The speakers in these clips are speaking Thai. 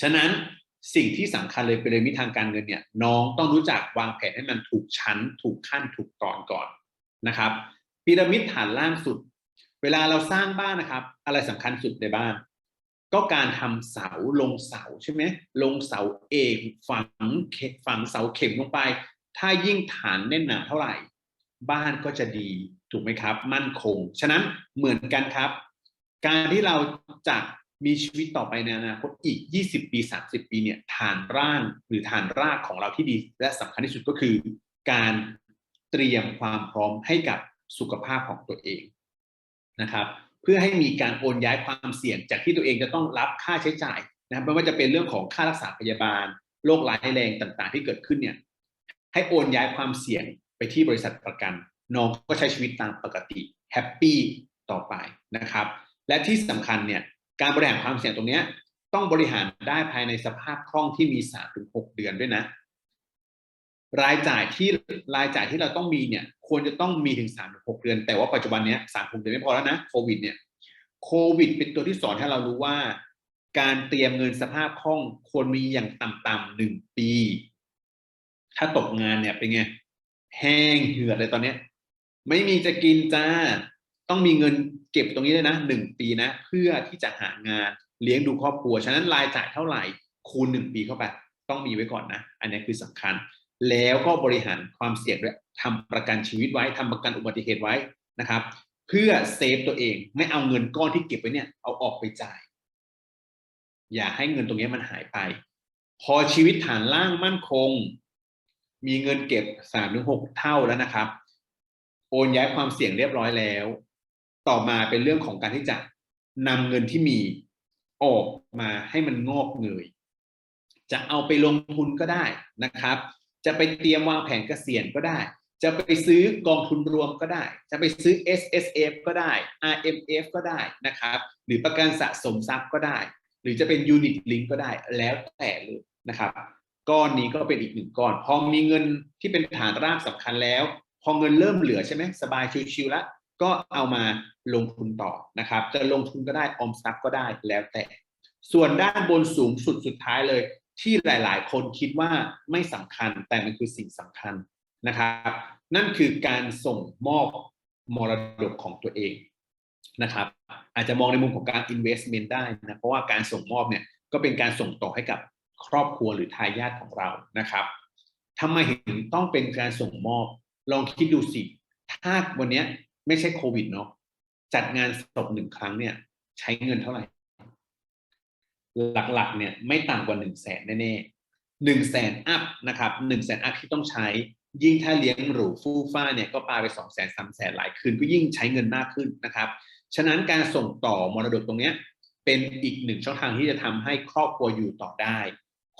ฉะนั้นสิ่งที่สำคัญเลยเป็นเรมิทางการเงินเนี่ยน้องต้องรู้จักวางแผนให้มันถูกชั้น ถูกขั้นถูกตอนก่อนนะครับพีระมิดฐานล่างสุด เวลาเราสร้างบ้านนะครับ อะไรสำคัญสุดในบ้าน ก็การทำเสาลงเสาใช่ไหมลงเสาเอกฝังเข็มฝังเสาเข็มลงไป ถ้ายิ่งฐานแน่นหนาเท่าไหร่ บ้านก็จะดีถูกไหมครับ มั่นคง ฉะนั้นเหมือนกันครับ การที่เราจะ มีชีวิตต่อไปในอนาคตอีก 20 ปี 30 ปีเนี่ยฐานร่างหรือฐานรากของเราที่ดี และสำคัญที่สุดก็คือ การเตรียมความพร้อมให้กับสุขภาพของตัวเองนะครับ เพื่อให้มีการโอนย้ายความเสี่ยงจากที่ตัวเองจะต้องรับค่าใช้จ่ายนะครับไม่ว่าจะเป็นเรื่องของค่ารักษาพยาบาลโรคร้ายแรงต่างๆ ที่เกิดขึ้นเนี่ยให้โอนย้ายความเสี่ยงไปที่บริษัทประกัน น้องก็ใช้ชีวิตตามปกติแฮปปี้ต่อไปนะครับ และที่สำคัญเนี่ย การบริหารความเสี่ยงตรงนี้ต้องบริหารได้ภายในสภาพคล่องที่มี3-6เดือนด้วยนะ รายจ่ายที่รายจ่ายที่เราต้องมีเนี่ย ควรจะต้องมีถึง3-6เดือน แต่ว่าปัจจุบันเนี้ย3-6เดือนไม่พอแล้วนะโควิดเนี่ยโควิด เป็นตัวที่สอนให้เรารู้ว่า การเตรียมเงินสภาพคล่องควรมีอย่างต่ำๆหนึ่งปี ถ้าตกงานเนี่ยเป็นไงแห้งเหือดเลยตอนเนี้ย ไม่มีจะกินจ้า ต้องมีเงินเก็บตรงนี้เลยนะหนึ่งปีนะ เพื่อที่จะหางานเลี้ยงดูครอบครัว ฉะนั้นรายจ่ายเท่าไหร่คูณหนึ่งปีเข้าไป ต้องมีไว้ก่อนนะ อันนี้คือสำคัญ แล้วก็บริหารความเสี่ยงด้วยทำประกันชีวิตไว้ทำประกันอุบัติเหตุไว้นะครับ เพื่อเซฟตัวเองไม่เอาเงินก้อนที่เก็บไว้เนี่ยเอาออกไปจ่าย อย่าให้เงินตรงนี้มันหายไป พอชีวิตฐานล่างมั่นคง มีเงินเก็บสามถึงหกเท่าแล้วนะครับ โอนย้ายความเสี่ยงเรียบร้อยแล้ว ต่อมาเป็นเรื่องของการที่จะนำเงินที่มีออกมาให้มันงอกเงย จะเอาไปลงทุนก็ได้นะครับ จะไปเตรียมวางแผนเกษียณก็ได้ จะไปซื้อกองทุนรวมก็ได้ จะไปซื้อ S S F ก็ได้ R M F ก็ได้นะครับ หรือประกันสะสมทรัพย์ก็ได้ หรือจะเป็น Unit Link ก็ได้แล้วแต่เลยนะครับก้อนนี้ก็เป็นอีกหนึ่งก้อน พอมีเงินที่เป็นฐานรากสำคัญแล้ว พอเงินเริ่มเหลือใช่ไหมสบายชิวๆแล้ว ก็เอามาลงทุนต่อนะครับ จะลงทุนก็ได้ออมทรัพย์ก็ได้แล้วแต่ ส่วนด้านบนสูงสุดสุดท้ายเลย ที่หลาย ๆ คนคิดว่าไม่สำคัญแต่มันคือสิ่งสำคัญนะครับ นั่นคือการส่งมอบมรดกของตัวเองนะครับ อาจจะมองในมุมของการ investment ได้นะเพราะว่าการส่งมอบเนี่ยก็เป็นการส่งต่อให้กับครอบครัวหรือทายาทของเรานะครับทำไมถึงต้องเป็นการส่งมอบ ลองคิดดูสิ ถ้าวันนี้ ไม่ใช่โควิดเนาะจัดงานศพหนึ่งครั้งเนี่ย ใช้เงินเท่าไหร่ หลักๆ เนี่ยไม่ต่ำกว่าหนึ่งแสนแน่ๆหนึ่งแสนอัพนะครับหนึ่งแสนอัพที่ต้องใช้ ยิ่งถ้าเลี้ยงหรูฟู่ฟ้าเนี่ยก็ปาไปสองแสนสามแสนหลายคืนก็ยิ่งใช้เงินมากขึ้นนะครับ ฉะนั้นการส่งต่อมรดกตรงเนี้ยเป็นอีกหนึ่งช่องทางที่จะทำให้ครอบครัวอยู่ต่อได้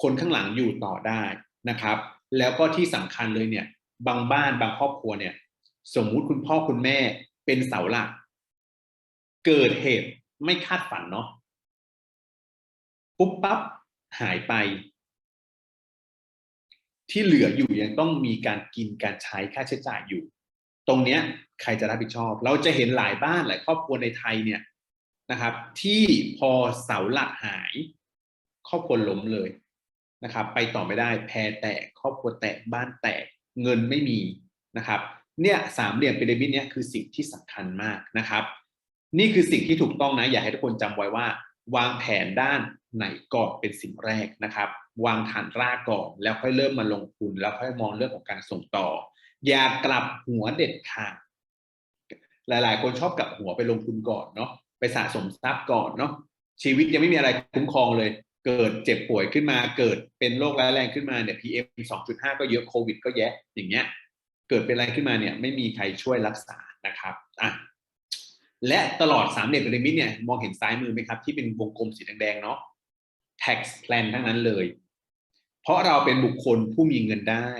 คนข้างหลังอยู่ต่อได้นะครับ แล้วก็ที่สำคัญเลยเนี่ยบางบ้านบางครอบครัวเนี่ย สมมุติคุณพ่อคุณแม่เป็นเสาหลัก เกิดเหตุไม่คาดฝันเนาะปุ๊บปั๊บหายไป ที่เหลืออยู่ยังต้องมีการกินการใช้ค่าใช้จ่ายอยู่ ตรงเนี้ย ใครจะรับผิดชอบ เราจะเห็นหลายบ้านหลายครอบครัวในไทยเนี่ยนะครับ ที่พอเสาหลักหาย ครอบครัวล้มเลยนะครับ ไปต่อไม่ได้แพรแตกครอบครัวแตกบ้านแตกเงินไม่มีนะครับ เนี่ยสามเหลี่ยมพีระมิดเนี่ยคือสิ่งที่สำคัญมากนะครับ นี่คือสิ่งที่ถูกต้องนะ อยากให้ทุกคนจำไว้ว่า วางแผนด้านไหนก่อนเป็นสิ่งแรกนะครับ วางฐานรากก่อนแล้วค่อยเริ่มมาลงทุน แล้วค่อยมองเรื่องของการส่งต่อ อย่ากลับหัวเด็ดขาดหลาย ๆ คนชอบกลับหัวไปลงทุนก่อนเนาะไปสะสมทรัพย์ก่อนเนาะชีวิตยังไม่มีอะไรคุ้มครองเลย เกิดเจ็บป่วยขึ้นมา เกิดเป็นโรคร้ายแรงขึ้นมาเนี่ย PM 2.5 ก็เยอะโควิด ก็แย่อย่างเงี้ย เกิดเป็นอะไรขึ้นมาเนี่ยไม่มีใครช่วยรักษานะครับอะและตลอดสามเหลี่ยมพีระมิดเนี่ยมองเห็นซ้ายมือไหมครับ ที่เป็นวงกลมสีแดงๆเนาะ tax plan ทั้งนั้นเลย เพราะเราเป็นบุคคลผู้มีเงินได้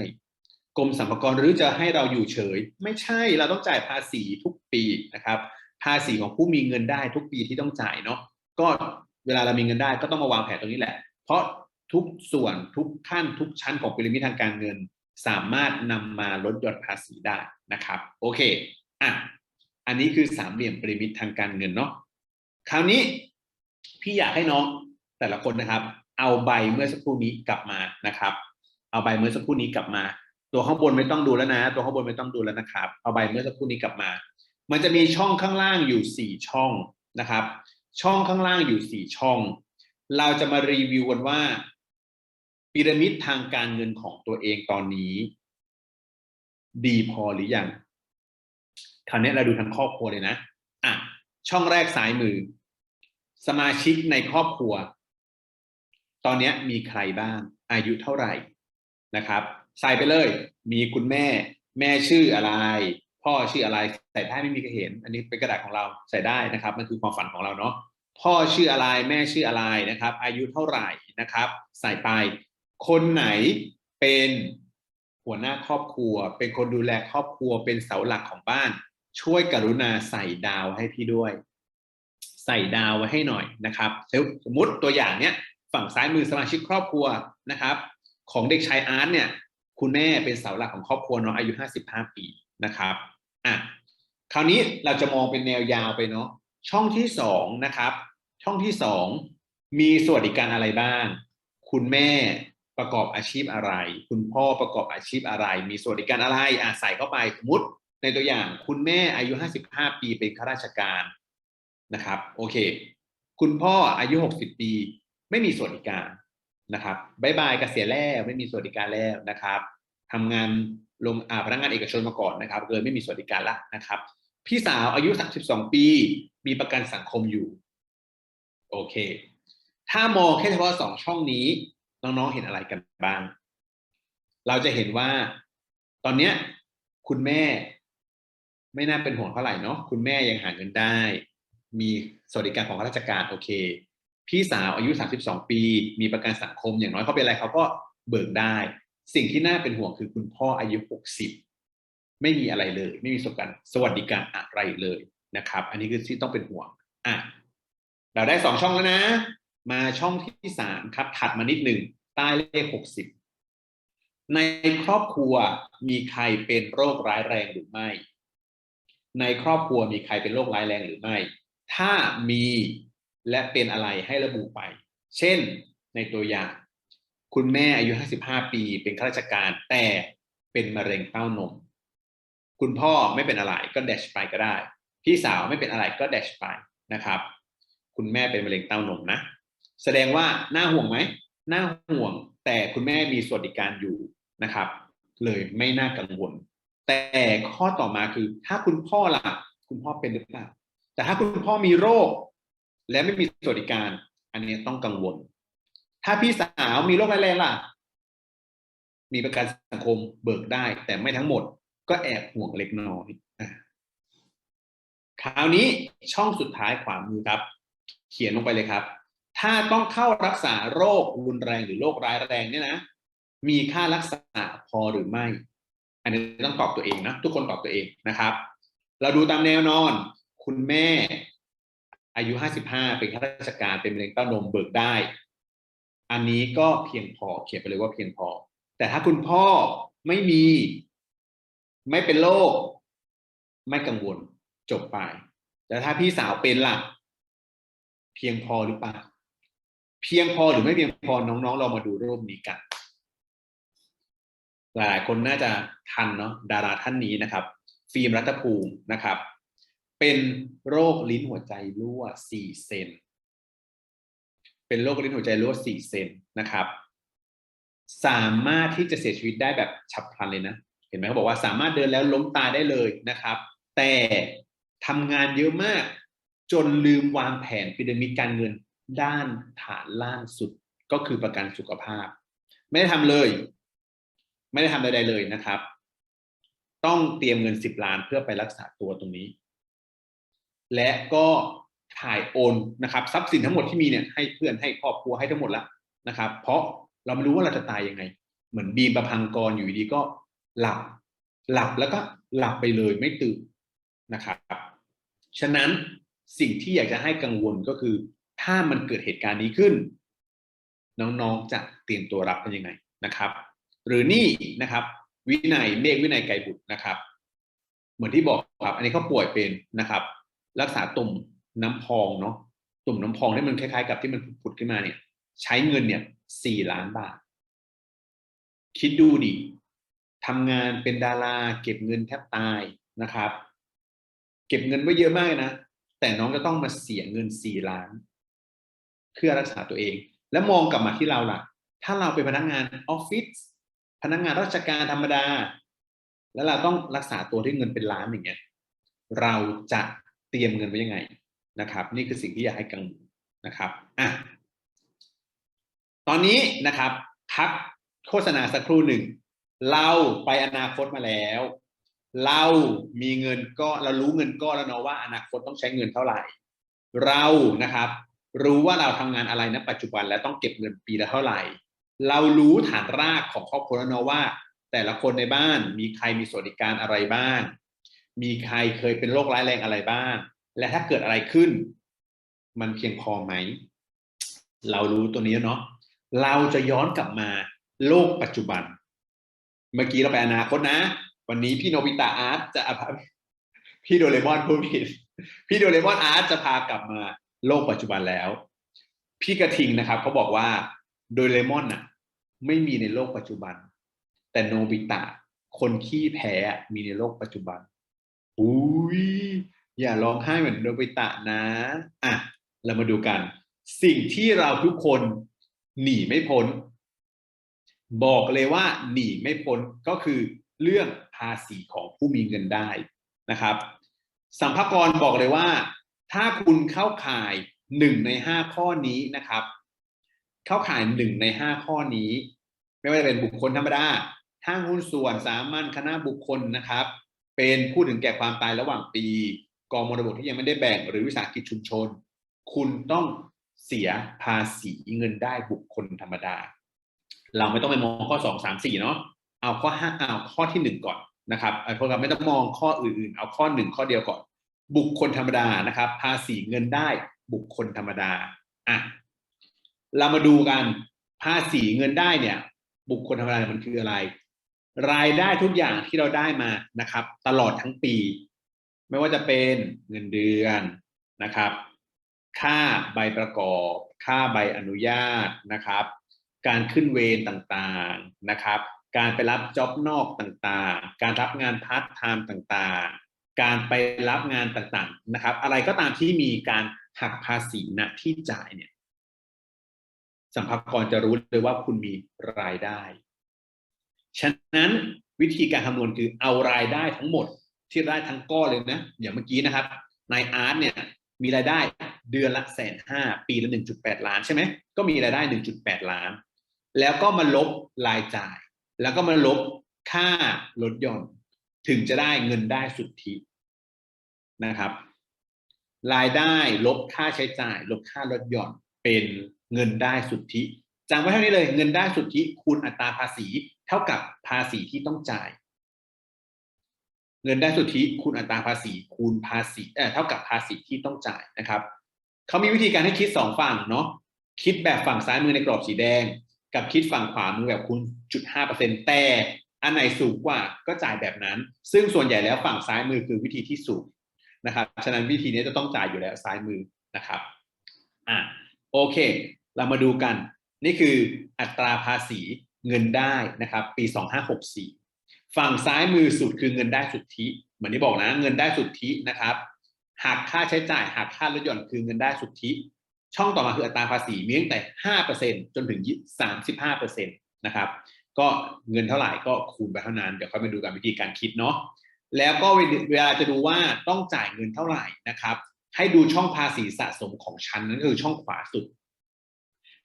กรมสรรพากรหรือจะให้เราอยู่เฉย ไม่ใช่เราต้องจ่ายภาษีทุกปีนะครับ ภาษีของผู้มีเงินได้ทุกปีที่ต้องจ่ายเนาะก็เวลาเรามีเงินได้ก็ต้องมาวางแผนตรงนี้แหละ เพราะทุกส่วนทุกขั้นทุกชั้นของพีระมิดทางการเงิน สามารถนำมาลดหย่อนภาษีได้นะครับโอเคอะอันนี้คือสามเหลี่ยมพีระมิดทางการเงินเนาะคราวนี้พี่อยากให้น้องแต่ละคนนะครับ เอาใบเมื่อสักครู่นี้กลับมานะครับ เอาใบเมื่อสักครู่นี้กลับมา ตัวข้างบนไม่ต้องดูแล้วนะ ตัวข้างบนไม่ต้องดูแล้วนะครับ เอาใบเมื่อสักครู่นี้กลับมา มันจะมีช่องข้างล่างอยู่สี่ช่องนะครับ ช่องข้างล่างอยู่สี่ช่อง เราจะมารีวิวกันว่า พีระมิดทางการเงินของตัวเองตอนนี้ ดีพอหรือยังคราวนี้เราดูทั้งครอบครัวเลยนะอะช่องแรกซ้ายมือ สมาชิกในครอบครัว ตอนนี้มีใครบ้าง อายุเท่าไหร่นะครับใส่ไปเลย มีคุณแม่ แม่ชื่ออะไร พ่อชื่ออะไร ใส่ได้ไม่มีใครเห็น อันนี้เป็นกระดาษของเราใส่ได้นะครับ มันคือความฝันของเราเนาะพ่อชื่ออะไรแม่ชื่ออะไรนะครับ อายุเท่าไหร่นะครับ ใส่ไป คนไหนเป็นหัวหน้าครอบครัว เป็นคนดูแลครอบครัว เป็นเสาหลักของบ้าน ช่วยกรุณาใส่ดาวให้พี่ด้วย ใส่ดาวไว้ให้หน่อยนะครับสมมติตัวอย่างเนี้ยฝั่งซ้ายมือสมาชิกครอบครัวนะครับ ของเด็กชายอาร์ตเนี่ย คุณแม่เป็นเสาหลักของครอบครัวเนาะอายุ 55 ปีนะครับอะคราวนี้เราจะมองเป็นแนวยาวไปเนาะช่องที่สองนะครับ ช่องที่สองมีสวัสดิการอะไรบ้าง คุณแม่ ประกอบอาชีพอะไร คุณพ่อประกอบอาชีพอะไร มีสวัสดิการอะไรอะใส่เข้าไปสมมติในตัวอย่างคุณแม่อายุ 55 ปีเป็นข้าราชการนะครับ โอเค คุณพ่ออายุ 60 ปี ไม่มีสวัสดิการนะครับบายบายเกษียณแล้วไม่มีสวัสดิการแล้วนะครับทำงานลงอาพนักงานเอกชนมาก่อนนะครับเลยไม่มีสวัสดิการละนะครับ พี่สาวอายุ 32 ปี มีประกันสังคมอยู่ โอเค ถ้ามองแค่เฉพาะสองช่องนี้ น้องๆเห็นอะไรกันบ้าง เราจะเห็นว่าตอนเนี้ยคุณแม่ ไม่น่าเป็นห่วงเท่าไหร่เนาะคุณแม่ยังหาเงินได้ มีสวัสดิการของข้าราชการโอเค พี่สาวอายุ32ปี มีประกันสังคมอย่างน้อยเขาเป็นอะไรเขาก็เบิกได้ สิ่งที่น่าเป็นห่วงคือคุณพ่ออายุ 60 ไม่มีอะไรเลย ไม่มีสวัสดิการสวัสดิการอะไรเลยนะครับ อันนี้คือที่ต้องเป็นห่วงอะเราได้สองช่องแล้วนะ มาช่องที่สามครับ ถัดมานิดหนึ่งใต้เลข60ในครอบครัวมีใครเป็นโรคร้ายแรงหรือไม่ ในครอบครัวมีใครเป็นโรคร้ายแรงหรือไม่ ถ้ามีและเป็นอะไรให้ระบุไป เช่นในตัวอย่าง คุณแม่อายุ 55 ปีเป็นข้าราชการแต่เป็นมะเร็งเต้านม คุณพ่อไม่เป็นอะไรก็เดชไปก็ได้ พี่สาวไม่เป็นอะไรก็เดชไปนะครับ คุณแม่เป็นมะเร็งเต้านมนะ แสดงว่าน่าห่วงไหมน่าห่วง แต่คุณแม่มีสวัสดิการอยู่นะครับ เลยไม่น่ากังวล แต่ข้อต่อมาคือ ถ้าคุณพ่อล่ะ คุณพ่อเป็นหรือเปล่าแต่ถ้าคุณพ่อมีโรค และไม่มีสวัสดิการ อันนี้ต้องกังวล ถ้าพี่สาวมีโรคร้ายแรงล่ะ มีประกันสังคมเบิกได้ แต่ไม่ทั้งหมด ก็แอบห่วงเล็กน้อยคราวนี้ช่องสุดท้ายขวามือครับ เขียนลงไปเลยครับ ถ้าต้องเข้ารักษาโรครุนแรงหรือโรคร้ายแรงเนี่ยนะ มีค่ารักษาพอหรือไม่ อันนี้ต้องตอบตัวเองนะ ทุกคนตอบตัวเองนะครับ เราดูตามแนวนอน คุณแม่ อายุ 55 เป็นข้าราชการเป็นมะเร็งเต้านมเบิกได้ อันนี้ก็เพียงพอเขียนไปเลยว่าเพียงพอ แต่ถ้าคุณพ่อไม่มี ไม่เป็นโรคไม่กังวลจบไป แต่ถ้าพี่สาวเป็นล่ะ เพียงพอหรือเปล่า เพียงพอหรือไม่เพียงพอน้องๆ เรามาดูรูปนี้กัน หลายคนน่าจะทันเนาะดาราท่านนี้นะครับ ฟิล์มรัตภูมินะครับ เป็นโรคลิ้นหัวใจรั่ว4เซนเป็นโรคลิ้นหัวใจรั่ว4เซนนะครับ สามารถที่จะเสียชีวิตได้แบบฉับพลันเลยนะ เห็นไหมเขาบอกว่าสามารถเดินแล้วล้มตายได้เลยนะครับ แต่ทำงานเยอะมากจนลืมวางแผนพีระมิดการเงิน ด้านฐานล่างสุดก็คือประกันสุขภาพ ไม่ได้ทำเลย ไม่ได้ทำใดๆเลยนะครับ ต้องเตรียมเงิน 10 ล้านเพื่อไปรักษาตัวตรงนี้ และก็ถ่ายโอนนะครับ ทรัพย์สินทั้งหมดที่มีเนี่ยให้เพื่อนให้ครอบครัวให้ทั้งหมดแล้วนะครับ เพราะเราไม่รู้ว่าเราจะตายยังไง เหมือนบีมประพังกรอยู่ดีก็หลับ หลับแล้วก็หลับไปเลยไม่ตื่นนะครับ ฉะนั้นสิ่งที่อยากจะให้กังวลก็คือ ถ้ามันเกิดเหตุการณ์นี้ขึ้น น้องๆจะเตรียมตัวรับเป็นยังไงนะครับ หรือนี่นะครับ วินัยเมฆวินัยไกรบุตรนะครับ เหมือนที่บอกครับ อันนี้เขาป่วยเป็นนะครับ รักษาตุ่มน้ำพองเนาะตุ่มน้ำพองที่มันคล้ายๆ กับที่มันผุดขึ้นมาเนี่ย ใช้เงินเนี่ยสี่ล้านบาท คิดดูดิทำงานเป็นดารา เก็บเงินแทบตายนะครับ เก็บเงินไว้เยอะมากนะ แต่น้องจะต้องมาเสียเงินสี่ล้าน เพื่อรักษาตัวเอง แล้วมองกลับมาที่เราล่ะ ถ้าเราเป็นพนักงานออฟฟิศพนักงานราชการธรรมดา แล้วเราต้องรักษาตัวที่เงินเป็นล้านอย่างเงี้ยเราจะเตรียมเงินไว้ยังไงนะครับ นี่คือสิ่งที่อยากให้กังวลนะครับอะตอนนี้นะครับพักโฆษณาสักครู่หนึ่ง เราไปอนาคตมาแล้ว เรามีเงินก็เรารู้เงินก้อนแล้วเนาะว่าอนาคตต้องใช้เงินเท่าไหร่ เรานะครับ รู้ว่าเราทำงานอะไรณปัจจุบันและต้องเก็บเงินปีละเท่าไหร่ เรารู้ฐานรากของครอบครัวแล้วเนาะว่า แต่ละคนในบ้านมีใครมีสวัสดิการอะไรบ้าง มีใครเคยเป็นโรคร้ายแรงอะไรบ้าง และถ้าเกิดอะไรขึ้น มันเพียงพอไหม เรารู้ตัวนี้เนาะเราจะย้อนกลับมาโลกปัจจุบัน เมื่อกี้เราไปอนาคตนะ วันนี้พี่โนบิตะอาร์ตจะพาพี่โดเรมอนพูดผิดพี่โดเรมอนอาร์ตจะพากลับมา โลกปัจจุบันแล้ว พี่กระทิงนะครับเขาบอกว่าโดยเรมอนน่ะ ไม่มีในโลกปัจจุบัน แต่โนบิตะ คนขี้แพ้มีในโลกปัจจุบันอุ้ยอย่าร้องไห้เหมือนโนบิตะนะอะเรามาดูกัน สิ่งที่เราทุกคนหนีไม่พ้น บอกเลยว่าหนีไม่พ้นก็คือเรื่องภาษีของผู้มีเงินได้นะครับสัมภากรบอกเลยว่า ถ้าคุณเข้าข่ายหนึ่งในห้าข้อนี้นะครับ เข้าข่ายหนึ่งในห้าข้อนี้ ไม่ว่าจะเป็นบุคคลธรรมดาห้างหุ้นส่วนสามัญคณะบุคคลนะครับ เป็นผู้ถึงแก่ความตายระหว่างปี กองมรดกที่ยังไม่ได้แบ่งหรือวิสาหกิจชุมชน คุณต้องเสียภาษีเงินได้บุคคลธรรมดา เราไม่ต้องไปมองข้อสองสามสี่เนาะเอาข้อห้าเอาข้อที่หนึ่งก่อนนะครับไอ้พวกเราไม่ต้องมองข้ออื่นๆ เอาข้อหนึ่งข้อเดียวก่อน บุคคลธรรมดานะครับ ภาษีเงินได้บุคคลธรรมดาอะเรามาดูกันภาษีเงินได้เนี่ย บุคคลธรรมดามันคืออะไร รายได้ทุกอย่างที่เราได้มานะครับ ตลอดทั้งปี ไม่ว่าจะเป็นเงินเดือนนะครับ ค่าใบประกอบ ค่าใบอนุญาตนะครับ การขึ้นเวรต่างๆนะครับ การไปรับจ็อบนอกต่างๆ การรับงานพาร์ทไทม์ต่างๆ การไปรับงานต่างๆนะครับ อะไรก็ตามที่มีการหักภาษีณที่จ่ายเนี่ยสัมภากรจะรู้เลยว่าคุณมีรายได้ ฉะนั้นวิธีการคำนวณคือเอารายได้ทั้งหมดที่ได้ทั้งก้อนเลยนะอย่างเมื่อกี้นะครับนายอาร์ตเนี่ยมีรายได้เดือนละแสนห้าปีละหนึ่งจุดแปดล้านใช่ไหมก็มีรายได้หนึ่งจุดแปดล้าน แล้วก็มาลบรายจ่าย แล้วก็มาลบค่ารถยนต์ถึงจะได้เงินได้สุทธิ นะครับ รายได้ลบค่าใช้จ่าย ลบค่ารถยนต์เป็นเงินได้สุทธิจำไว้เท่านี้เลย เงินได้สุทธิคูณอัตราภาษี เท่ากับภาษีที่ต้องจ่าย เงินได้สุทธิคูณอัตราภาษี คูณภาษีเอ่อเท่ากับภาษีที่ต้องจ่ายนะครับเขามีวิธีการให้คิดสองฝั่งเนาะคิดแบบฝั่งซ้ายมือในกรอบสีแดง กับคิดฝั่งขวามือแบบคูณจุดห้าเปอร์เซ็นแต่อันไหนสูงกว่าก็จ่ายแบบนั้น ซึ่งส่วนใหญ่แล้วฝั่งซ้ายมือคือวิธีที่สูง นะครับ ฉะนั้นวิธีนี้จะต้องจ่ายอยู่แล้วซ้ายมือนะครับอะโอเค เรามาดูกัน นี่คืออัตราภาษีเงินได้นะครับ ปี 2564 ฝั่งซ้ายมือสุดคือเงินได้สุทธิ เหมือนที่บอกนะ เงินได้สุทธินะครับหักค่าใช้จ่ายหักค่าลดหย่อนคือเงินได้สุทธิ ช่องต่อมาคืออัตราภาษีมีตั้งแต่ 5%จนถึง 35%นะครับ ก็เงินเท่าไหร่ก็คูณไปเท่านั้น เดี๋ยวค่อยมาดูกันวิธีการคิดเนาะ แล้วก็เวลาจะดูว่าต้องจ่ายเงินเท่าไหร่นะครับ ให้ดูช่องภาษีสะสมของชั้นนั่นคือช่องขวาสุด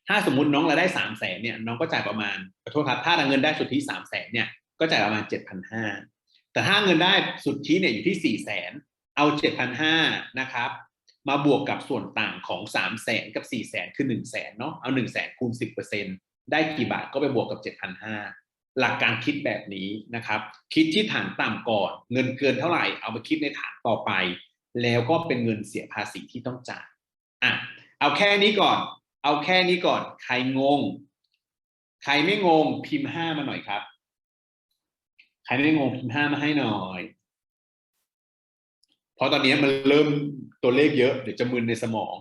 ถ้าสมมุติน้องรายได้สามแสนเนี่ยน้องก็จ่ายประมาณขอโทษครับถ้าเงินได้สุทธิสามแสนเนี่ยก็จ่ายประมาณเจ็ดพันห้าแต่ถ้าเงินได้สุทธิเนี่ยอยู่ที่สี่แสนเอาเจ็ดพันห้านะครับ มาบวกกับส่วนต่างของสามแสนกับสี่แสนคือหนึ่งแสนเนาะเอาหนึ่งแสนคูณสิบเปอร์เซ็นได้กี่บาทก็ไปบวกกับเจ็ดพันห้า หลักการคิดแบบนี้นะครับ คิดที่ฐานต่ำก่อน เงินเกินเท่าไหร่ เอามาคิดในฐานต่อไป แล้วก็เป็นเงินเสียภาษีที่ต้องจ่ายอะเอาแค่นี้ก่อน เอาแค่นี้ก่อน ใครงง ใครไม่งงพิมพ์ห้ามาหน่อยครับ ใครไม่งงพิมพ์ห้ามาให้หน่อย เพราะตอนนี้มันเริ่มตัวเลขเยอะเดี๋ยวจะมึนในสมอง